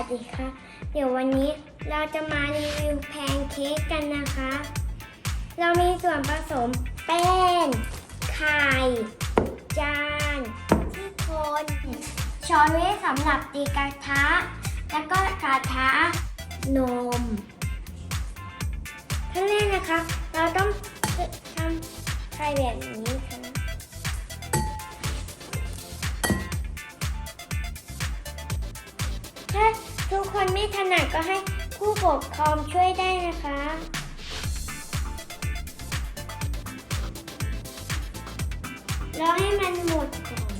วัสดีค่ะ เดี๋ยววันนี้เราจะมารีวิวแพนเค้กกันนะคะ เรามีส่วนผสมแป้งไข่จานที่คนช้อนไว้สำหรับตีกระทะ แล้วก็กระทะนมขั้นแรกนะคะ เราต้องทำไข่แบบนี้ คนไม่ถนัดก็ให้ผู้ปกครองช่วยได้นะคะ รอให้มันหมดก่อน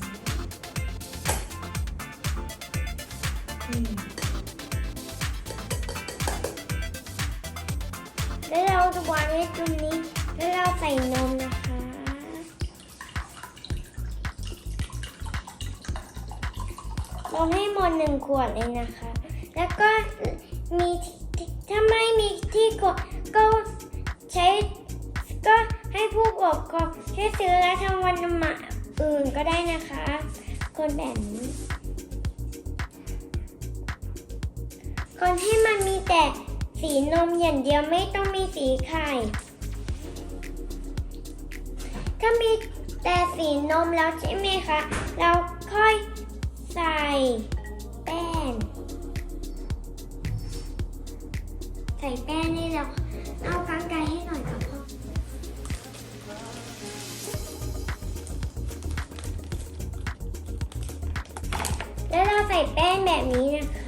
แล้วเราจะวางไว้ตรงนี้ แล้วเราใส่นมนะคะลงให้หมดหนึ่งขวดเลยนะคะ แล้วก็มีถ้าไม่มีที่กดก็ใช้ก็ให้ผู้ปกครองช่วยซื้อและทำวันมาอื่นก็ได้นะคะ คนแบบนี้คนให้มันมีแต่สีนมอย่างเดียวไม่ต้องมีสีไข่ ถ้ามีแต่สีนมแล้วใช่ไหมคะ เราค่อยใส่ ใส่แป้งนี่เราเอากางไกรให้หน่อยค่ะพ่อ แล้วเราใส่แป้งแบบนี้นะคะ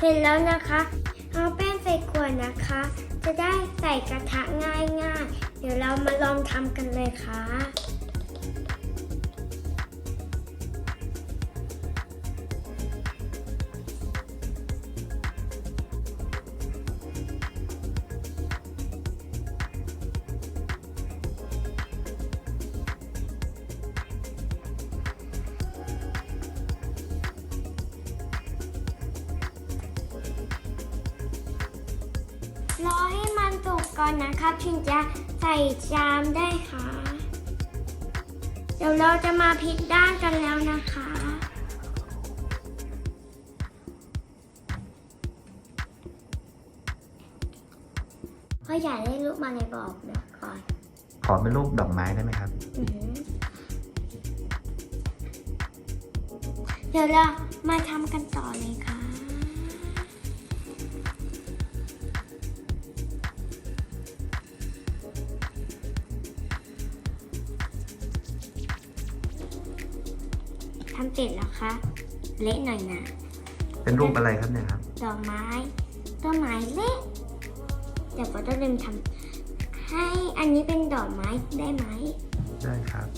เสร็จแล้วนะคะเอาแป้งใส่ขวดนะคะ จะได้ใส่กระทะง่ายๆ เดี๋ยวเรามาลองทำกันเลยค่ะ กก่อนนะครับถึงจะใส่จามได้ค่ะ เดี๋ยวเราจะมาพลิกด้านกันแล้วนะคะพ่ออยากได้ลูกมาเลยบอกเดี๋ยวก่อนขอเป็นรูปดอกไม้ได้ไหมครับ อื้อหือเดี๋ยวเรามาทำกันต่อเลยค่ะ ทำเสร็จแล้วคะ เละหน่อยนะเป็นรูปอะไรครับเนี่ยครับดอกไม้ต้นไม้เล็กเดี๋ยวก็ต้องเริ่มทำให้อันนี้เป็นดอกไม้ได้ไหม ได้ครับ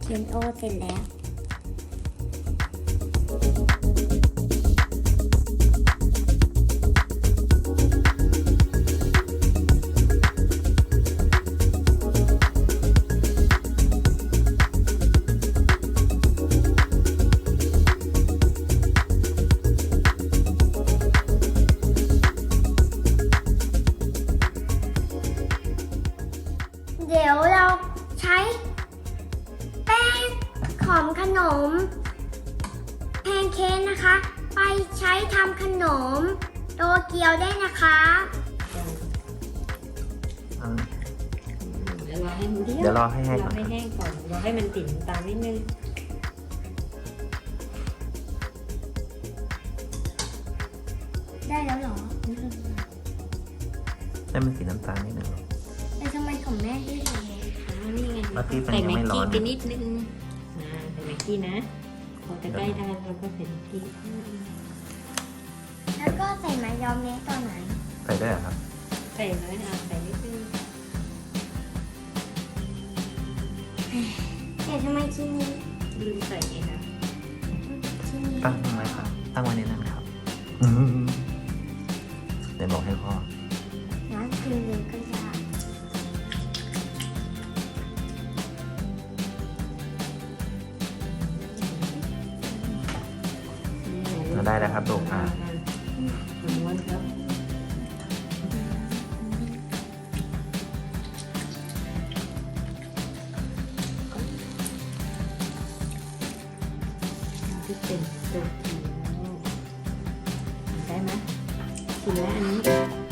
เขียนโอเสร็จแล้ว นเค้กนะคะ ไปใช้ทำขนม โตเกียวได้นะคะเดี๋ยวรอให้มันเดียวเดี๋ยวรอให้แห้งรก่ออนให้แห้งก่อนรอให้มันติดน้ำตาลนิดนึงได้แล้วเหรอให้มันสีน้ำตาลนิดหนึ่ง แต่ทำไมของแม่ได้เลยอ๋อนี่ไงแล้วที่มันใส่ยังแม็ไม่กร้อกี้นไปนิดนึงนะใส่แม็กกี้นะ พอจะใกล้ได้เราก็ใส่แม็กกี้แล้วก็ใส่มายองเนสตอนไหนใส่ได้เหรอครับใส่น้อยนะใส่นิดนึงแต่ทำไมชิ้นนี้ลืมใส่ไงคะชิ้นนี้ตั้งไว้ครับ ตั้งไว้ในนั้นครับอืมเดี๋ยวบอกให้พ่อ ได้แล้วครับลูกอ่าม้วนครับที่เป็นตัวทีได้ไหมกินแล้วอันนี้